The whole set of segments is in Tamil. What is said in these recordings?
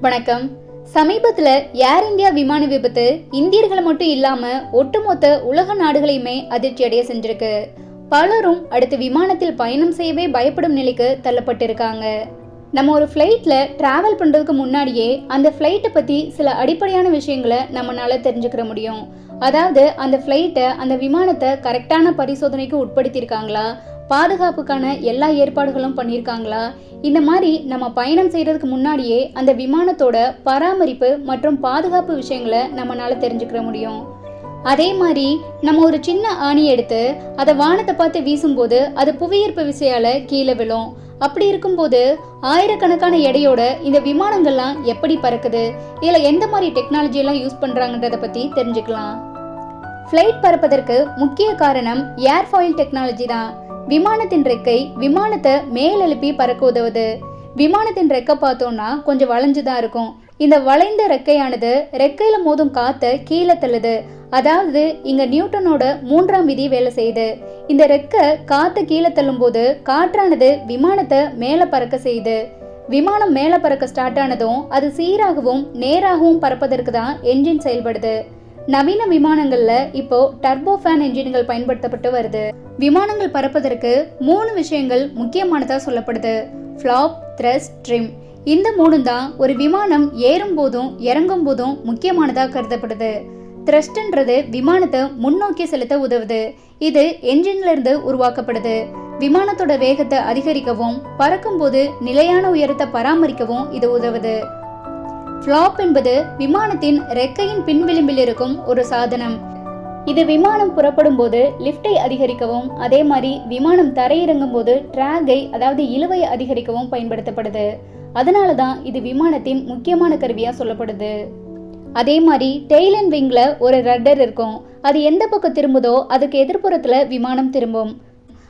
வணக்கம். சமீபத்தில் ஏர் இந்தியா விமான விபத்து இந்தியர்களை மட்டும் இல்லாம ஒட்டுமொத்த உலக நாடுகளையுமே அதிர்ச்சி அடைய செஞ்சிருக்கு. பலரும் அடுத்து விமானத்தில் பயணம் செய்யவே பயப்படும் நிலைக்கு தள்ளப்பட்டிருக்காங்க. நம்ம ஒரு ஃப்ளைட்டில் ட்ராவல் பண்ணுறதுக்கு முன்னாடியே அந்த ஃப்ளைட்டை பற்றி சில அடிப்படையான விஷயங்களை நம்மளால தெரிஞ்சுக்கிற முடியும். அதாவது அந்த ஃப்ளைட்டை அந்த விமானத்தை கரெக்டான பரிசோதனைக்கு உட்படுத்தியிருக்காங்களா? பாதுகாப்புக்கான எல்லா ஏற்பாடுகளும் பண்ணியிருக்காங்களா? இந்த மாதிரி நம்ம பயணம் செய்கிறதுக்கு முன்னாடியே அந்த விமானத்தோட பராமரிப்பு மற்றும் பாதுகாப்பு விஷயங்களை நம்மளால தெரிஞ்சுக்கிற முடியும். அதே மாதிரி நம்ம ஒரு சின்ன ஆணி எடுத்து அதை வானத்தை பார்த்து வீசும்போது அது புவியீர்ப்பு விசையால கீழே விழும். அப்படி இருக்கும்போது ஆயிரக்கணக்கான எடையோட இந்த விமானங்கள்லாம் எப்படி பறக்குது? இதில் எந்த மாதிரி டெக்னாலஜியெல்லாம் யூஸ் பண்ணுறாங்கன்றத பற்றி தெரிஞ்சுக்கலாம். ஃப்ளைட் பறப்பதற்கு முக்கிய காரணம் ஏர்ஃபாயில் டெக்னாலஜி தான். விமானத்தின் ரெக்கை விமானத்தை மேலெழுப்பி பறக்க உதவுது விமானத்தின் ரெக்கை பார்த்தோம்னா கொஞ்சம் வளைஞ்சு தான் இருக்கும். இந்த வளைந்த ரெக்கையானது ரெக்கையில மோதும் காற்றை கீழே தள்ளுது. அதாவது இங்க நியூட்டனோட மூன்றாம் விதி வேலை செய்யுது. இந்த ரெக்கை காத்தை கீழே தள்ளும்போது காற்றானது விமானத்தை மேலே பறக்க செய்யுது. விமானம் மேலே பறக்க ஸ்டார்ட் ஆனதும் அது சீராகவும் நேராகவும் பறப்பதற்கு தான் என்ஜின் செயல்படுது. நவீன விமானங்கள்ல இப்போ டர்போ ஃபேன் என்ஜின்கள் பயன்படுத்தப்பட்டு வருது. விமானங்கள் பறப்பதற்கு மூணு விஷயங்கள் முக்கியமானதா சொல்லப்படுது. ஃப்ளாப் த்ரஸ்ட் ட்ரிம் இந்த மூணு தான் ஒரு விமானம் ஏறும் போதும் இறங்கும் போதும் முக்கியமானதா கருதப்படுது. த்ரஸ்ட்ன்றது விமானத்தை முன்னோக்கி செலுத்த உதவுது. இது என்ஜின்ல இருந்து உருவாக்கப்படுது. விமானத்தோட வேகத்தை அதிகரிக்கவும் பறக்கும்போது நிலையான உயரத்தை பராமரிக்கவும் இது உதவுது. ஃப்ளாப் என்பது விமானத்தின் ரெக்கையின் பின்விளிம்பில் இருக்கும் ஒரு சாதனம். இது விமானம் புறப்படும் போது லிஃப்டை அதிகரிக்கவும் அதே மாதிரி விமானம் தரையிறங்கும் போது ட்ராகை அதாவது இழுவை அதிகரிக்கவும் பயன்படுத்தப்படுது. அதனால தான் இது விமானத்தின் முக்கியமான கருவியாக சொல்லப்படுது. அதே மாதிரி டெய்ல் அண்ட் விங்கில் ஒரு ரட்டர் இருக்கும். அது எந்த பக்கம் திரும்புதோ அதுக்கு எதிர்ப்புறத்தில் விமானம் திரும்பும்.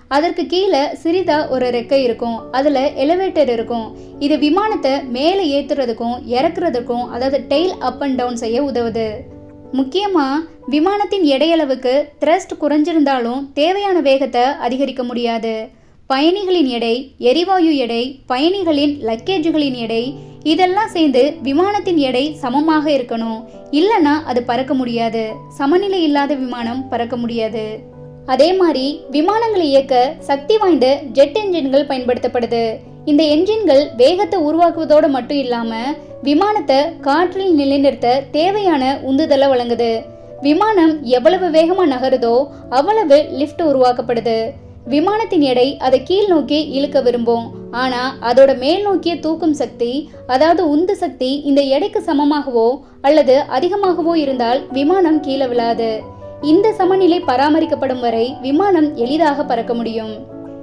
அதற்கு கீழே சிறிதா ஒரு ரெக்கை இருக்கும். அதில் எலிவேட்டர் இருக்கும். இது விமானத்தை மேலே ஏற்றுறதுக்கும் இறக்குறதுக்கும் அதாவது டெய்ல் அப் அண்ட் டவுன் செய்ய உதவுது. முக்கியமாக விமானத்தின் எடையளவுக்கு த்ரஸ்ட் குறைஞ்சிருந்தாலும் தேவையான வேகத்தை அதிகரிக்க முடியாது. பயணிகளின் எடை எரிவாயு எடை பயணிகளின் லக்கேஜுகளின் எடை இதெல்லாம் சேர்ந்து விமானத்தின் எடை சமமாக இருக்கணும். இல்லைன்னா அது பறக்க முடியாது. சமநிலை இல்லாத விமானம் பறக்க முடியாது. அதே மாதிரி விமானங்களை இயக்க சக்தி வாய்ந்த ஜெட் என்ஜின்கள் பயன்படுத்தப்படுது. இந்த என்ஜின்கள் வேகத்தை உருவாக்குவதோடு மட்டும் இல்லாமல் விமானத்தை காற்றில் நிலைநிறுத்த தேவையான உந்துதலை வழங்குது. விமானம் எவ்வளவு வேகமாக நகருதோ அவ்வளவு லிஃப்ட் உருவாக்கப்படுது. விமானத்தின் எடை அதை கீழ் நோக்கி இழுக்க விரும்பும். ஆனா அதோட மேல் நோக்கிய தூக்கும் சக்தி அதாவது உந்து சக்தி இந்த எடைக்கு சமமாகவோ அல்லது அதிகமாகவோ இருந்தால் விமானம் கீழே விழாது. இந்த சமநிலை பராமரிக்கப்படும் வரை விமானம் எளிதாக பறக்க முடியும்.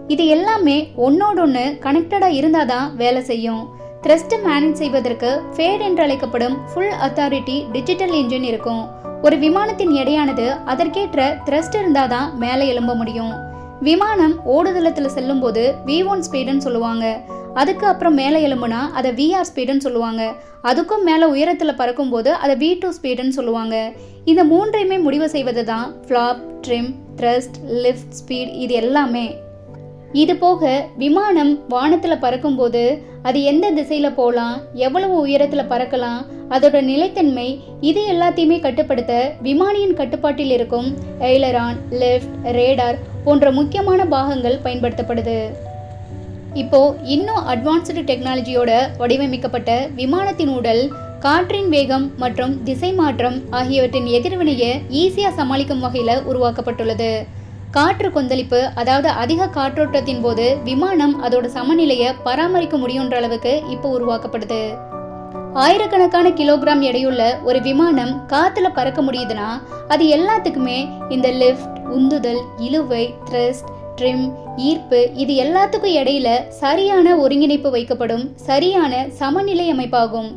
இது எல்லாமே ஒன்னோடொன்று கனெக்டடாக இருந்தால் தான் வேலை செய்யும். த்ரஸ்ட்டை மேனேஜ் செய்வதற்கு ஃபேட் என்று அழைக்கப்படும் ஃபுல் அத்தாரிட்டி டிஜிட்டல் இன்ஜின் இருக்கும். ஒரு விமானத்தின் எடையானது அதற்கேற்ற த்ரஸ்ட் இருந்தால் தான் மேலே எழும்ப முடியும். விமானம் ஓடுதளத்தில் செல்லும்போது வி ஒன் ஸ்பீடுன்னு சொல்லுவாங்க. அதுக்கு அப்புறம் மேலே எழும்புனா அதை விஆர் ஸ்பீடுன்னு சொல்லுவாங்க. அதுக்கும் மேலே உயரத்தில் பறக்கும்போது அதை வி டூ ஸ்பீடுன்னு சொல்லுவாங்க. இந்த மூன்றையுமே முடிவு செய்வது தான் flap trim thrust lift speed இது எல்லாமே. இது போக விமானம் வானத்தில் பறக்கும்போது அது எந்த திசையில் போகலாம் எவ்வளவு உயரத்தில் பறக்கலாம் அதோட நிலைத்தன்மை இது எல்லாத்தையுமே கட்டுப்படுத்த விமானியின் கட்டுப்பாட்டில் இருக்கும் எய்லரான் லெஃப்ட் ரேடார் போன்ற முக்கியமான பாகங்கள் பயன்படுத்தப்படுது. இப்போது இன்னும் அட்வான்ஸ்டு டெக்னாலஜியோட வடிவமைக்கப்பட்ட விமானத்தின் உடல் காற்றின் வேகம் மற்றும் திசை மாற்றம் ஆகியவற்றின் எதிர்வினையை ஈஸியாக சமாளிக்கும் வகையில் உருவாக்கப்பட்டுள்ளது. காற்று கொந்தளிப்பு அதாவது அதிக காற்றோட்டத்தின் போது விமானம் அதோட சமநிலையை பராமரிக்க முடியுன்ற அளவுக்கு இப்போ உருவாக்கப்படுது. ஆயிரக்கணக்கான கிலோகிராம் எடையுள்ள ஒரு விமானம் காற்றுல பறக்க முடியுதுன்னா அது எல்லாத்துக்குமே இந்த லிஃப்ட் உந்துதல் இழுவை த்ரஸ்ட் ட்ரிம் ஈர்ப்பு இது எல்லாத்துக்கும் இடையில சரியான ஒருங்கிணைப்பு வைக்கப்படும் சரியான சமநிலை அமைப்பாகும்.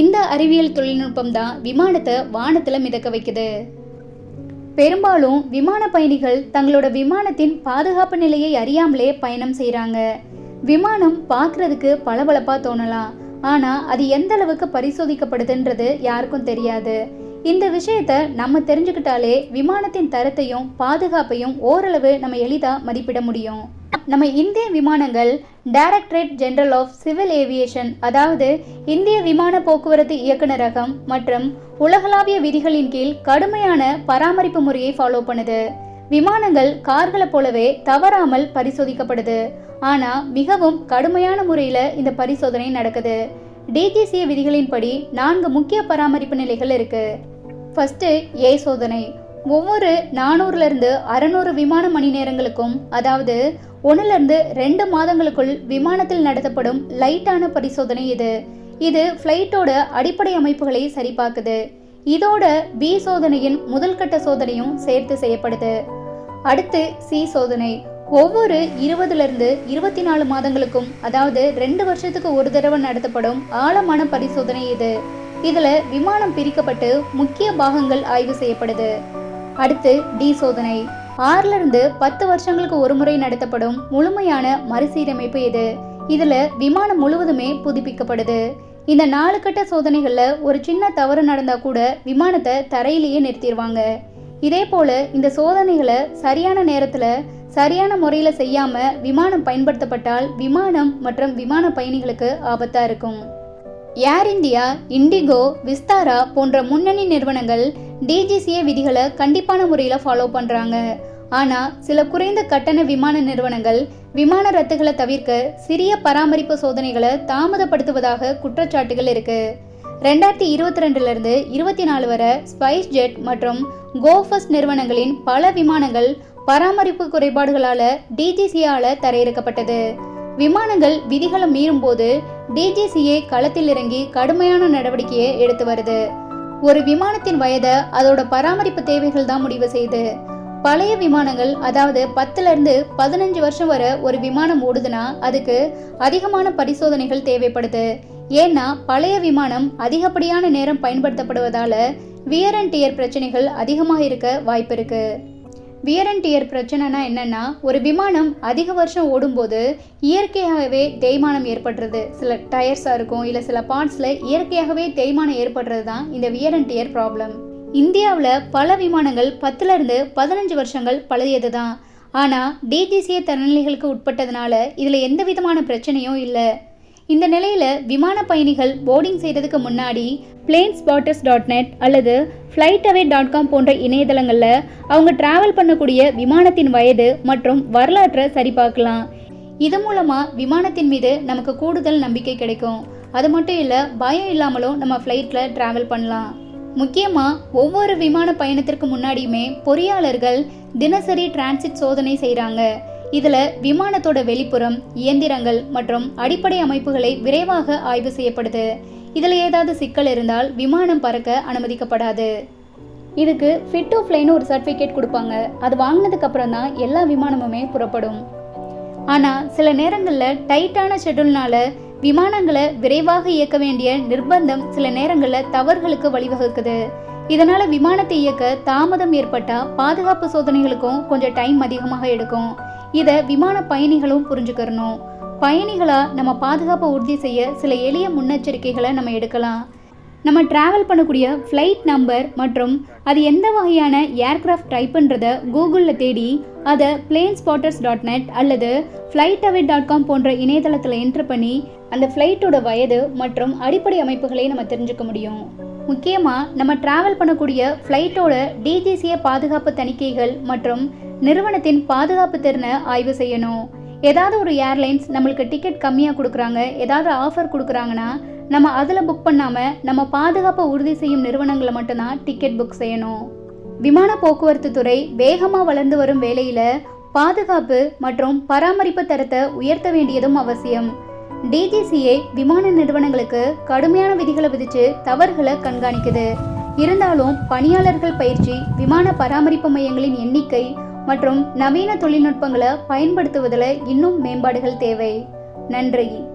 இந்த அறிவியல் தொழில்நுட்பம் தான் விமானத்தை வானத்தில் மிதக்க வைக்குது. பெரும்பாலும் விமான பயணிகள் தங்களோட விமானத்தின் பாதுகாப்பு நிலையை அறியாமலே பயணம் செய்கிறாங்க விமானம் பார்க்கறதுக்கு பளபளப்பாக தோணலாம். ஆனால் அது எந்த அளவுக்கு பரிசோதிக்கப்படுதுன்றது யாருக்கும் தெரியாது. இந்த விஷயத்த நம்ம தெரிஞ்சுக்கிட்டாலே விமானத்தின் தரத்தையும் பாதுகாப்பையும் ஓரளவு நம்ம எளிதாக மதிப்பிட முடியும். நம்ம இந்திய விமானங்கள் directorate general of civil aviation அதாவது இந்திய விமான போக்குவரத்து இயக்குநரகம் மற்றும் உலகளாவிய விதிகளின் கீழ் கடுமையான பராமரிப்பு முறையை ஃபாலோ பண்ணுது. விமானங்கள் கார்களை போலவே தவறாமல் பரிசோதிக்கப்படுது. ஆனா மிகவும் கடுமையான முறையில இந்த பரிசோதனை நடக்குது. டிஜிசிஏ விதிகளின்படி நான்கு முக்கிய பராமரிப்பு நிலைகள் இருக்குது ஃபஸ்ட்டு ஏ சோதனை. ஒவ்வொரு நானூறுலேருந்து அறநூறு விமான மணி நேரங்களுக்கும் அதாவது ஒன்றுலேருந்து ரெண்டு மாதங்களுக்குள் விமானத்தில் நடத்தப்படும் லைட்டான பரிசோதனை இது. இது ஃப்ளைட்டோட அடிப்படை அமைப்புகளை சரிபார்க்குது. இதோட பி சோதனையின் முதல் கட்ட சோதனையும் சேர்த்து செய்யப்படுது. அடுத்து சி சோதனை. ஒவ்வொரு இருபதுலேருந்து இருபத்தி நாலு மாதங்களுக்கும் அதாவது ரெண்டு வருஷத்துக்கு ஒரு தடவை நடத்தப்படும் ஆழமான பரிசோதனை இது. இதுல விமானம் பிரிக்கப்பட்டு முக்கிய பாகங்கள் ஆய்வு செய்யப்படுது. அடுத்து டி சோதனை. ஆறுல இருந்து பத்து வருஷங்களுக்கு ஒரு முறை நடத்தப்படும் முழுமையான மறுசீரமைப்பு இது. இதுல விமானம் முழுவதுமே புதுப்பிக்கப்படுது. இந்த நாலு கட்ட சோதனைகள்ல ஒரு சின்ன தவறு நடந்தா கூட விமானத்தை தரையிலேயே நிறுத்திடுவாங்க இதே போல இந்த சோதனைகளை சரியான நேரத்துல சரியான முறையில செய்யாம விமானம் பயன்படுத்தப்பட்டால் விமானம் மற்றும் விமான பயணிகளுக்கு ஆபத்தா இருக்கும். ஏர் இந்தியா இண்டிகோ விஸ்தாரா போன்ற முன்னணி நிறுவனங்கள் டிஜிசிஏ விதிகளை கண்டிப்பான முறையில் ஃபாலோ பண்ணுறாங்க ஆனால் சில குறைந்த கட்டண விமான நிறுவனங்கள் விமான ரத்துகளை தவிர்க்க சிறிய பராமரிப்பு சோதனைகளை தாமதப்படுத்துவதாக குற்றச்சாட்டுகள் இருக்கு. ரெண்டாயிரத்தி இருபத்தி ரெண்டுலேருந்து இருபத்தி நாலு வரை ஸ்பைஸ் ஜெட் மற்றும் கோஃபஸ் நிறுவனங்களின் பல விமானங்கள் பராமரிப்பு குறைபாடுகளால் டிஜிசியால தரையிறக்கப்பட்டது. விமானங்கள் விதிகளை மீறும்போது டிஜிசிஏ களத்தில் இறங்கி கடுமையான நடவடிக்கையை எடுத்து வருது. ஒரு விமானத்தின் வயதை அதோட பராமரிப்பு தேவைகள் தான் முடிவு செய்யுது பழைய விமானங்கள் அதாவது பத்துல இருந்து பதினஞ்சு வருஷம் வரை ஒரு விமானம் ஓடுதுன்னா அதுக்கு அதிகமான பரிசோதனைகள் தேவைப்படுது. ஏன்னா பழைய விமானம் அதிகப்படியான நேரம் பயன்படுத்தப்படுவதால வியர் அண்ட் டியர் பிரச்சனைகள் அதிகமாக இருக்க வாய்ப்பு இருக்குது வியர் அண்ட் டியர் பிரச்சனைனா என்னென்னா ஒரு விமானம் அதிக வருஷம் ஓடும்போது இயற்கையாகவே தேய்மானம் ஏற்படுறது. சில டயர்ஸாக இருக்கும் இல்லை சில பார்ட்ஸில் இயற்கையாகவே தேய்மானம் ஏற்படுறது தான் இந்த வியர் அண்ட் டியர் ப்ராப்ளம். இந்தியாவில் பல விமானங்கள் பத்துலேருந்து பதினஞ்சு வருஷங்கள் பழையது தான் ஆனால் டிஜிசிஏ தரநிலைகளுக்கு உட்பட்டதுனால இதில் எந்த விதமான பிரச்சனையும் இல்லை. இந்த நிலையில் விமான பயணிகள் போர்டிங் செய்கிறதுக்கு முன்னாடி பிளேன் ஸ்பாட்டர்ஸ் டாட் நெட் அல்லது ஃப்ளைட் அவே டாட் காம் போன்ற இணையதளங்களில் அவங்க டிராவல் பண்ணக்கூடிய விமானத்தின் வயது மற்றும் வரலாற்றை சரிபார்க்கலாம். இது மூலமாக விமானத்தின் மீது நமக்கு கூடுதல் நம்பிக்கை கிடைக்கும். அது மட்டும் இல்லை பயம் இல்லாமலும் நம்ம ஃப்ளைட்டில் ட்ராவல் பண்ணலாம். முக்கியமாக ஒவ்வொரு விமான பயணத்திற்கு முன்னாடியுமே பொறியாளர்கள் தினசரி டிரான்சிட் சோதனை செய்கிறாங்க இதில் விமானத்தோட வெளிப்புறம் இயந்திரங்கள் மற்றும் அடிப்படை அமைப்புகளை விரைவாக ஆய்வு செய்யப்படுது. இதில் ஏதாவது சிக்கல் இருந்தால் விமானம் பறக்க அனுமதிக்கப்படாது. இதுக்கு ஃபிட் டு ஃப்ளைன்னு ஒரு சர்டிஃபிகேட் கொடுப்பாங்க. அது வாங்கினதுக்கு அப்புறம் தான் எல்லா விமானமுமே புறப்படும். ஆனால் சில நேரங்களில் டைட்டான ஷெட்யூல்னால விமானங்களை விரைவாக இயக்க வேண்டிய நிர்பந்தம் சில நேரங்களில் தவறுகளுக்கு வழிவகுக்குது. இதனால் விமானத்தை இயக்க தாமதம் ஏற்பட்டால் பாதுகாப்பு சோதனைகளுக்கும் கொஞ்சம் டைம் அதிகமாக எடுக்கும். இதை விமான பயணிகளும் புரிஞ்சுக்கிறணும். பயணிகளாக நம்ம பாதுகாப்பை உறுதி செய்ய சில எளிய முன்னெச்சரிக்கைகளை நம்ம எடுக்கலாம். நம்ம டிராவல் பண்ணக்கூடிய ஃப்ளைட் நம்பர் மற்றும் அது எந்த வகையான ஏர்க்ராஃப்ட் டைப்புன்றதை கூகுளில் தேடி அதை பிளேன் ஸ்பாட்டர்ஸ் டாட் நெட் அல்லது ஃப்ளைட் அவே டாட் காம் போன்ற இணையதளத்தில் என்ட்ரு பண்ணி அந்த ஃப்ளைட்டோட வயது மற்றும் அடிப்படை அமைப்புகளை நம்ம தெரிஞ்சுக்க முடியும். முக்கியமாக நம்ம டிராவல் பண்ணக்கூடிய ஃப்ளைட்டோட டிஜிசிஏ பாதுகாப்பு தணிக்கைகள் மற்றும் நிறுவனத்தின் பாதுகாப்பு திறனை ஆய்வு செய்யணும். ஏதாவது ஒரு ஏர்லைன்ஸ் நம்மளுக்கு டிக்கெட் கம்மியாக கொடுக்குறாங்க ஏதாவது ஆஃபர் கொடுக்குறாங்கன்னா நம்ம அதில் புக் பண்ணாமல் நம்ம பாதுகாப்பை உறுதி செய்யும் நிறுவனங்களை மட்டும்தான் டிக்கெட் புக் செய்யணும். விமான போக்குவரத்து துறை வேகமாக வளர்ந்து வரும் வேலையில் பாதுகாப்பு மற்றும் பராமரிப்பு தரத்தை உயர்த்த வேண்டியதும் அவசியம். டிஜிசிஏ விமான நிறுவனங்களுக்கு கடுமையான விதிகளை விதித்து தவறுகளை கண்காணிக்குது. இருந்தாலும் பணியாளர்கள் பயிற்சி விமான பராமரிப்பு மையங்களின் எண்ணிக்கை மற்றும் நவீன தொழில்நுட்பங்களை பயன்படுத்துவதில் இன்னும் மேம்பாடுகள் தேவை. நன்றி.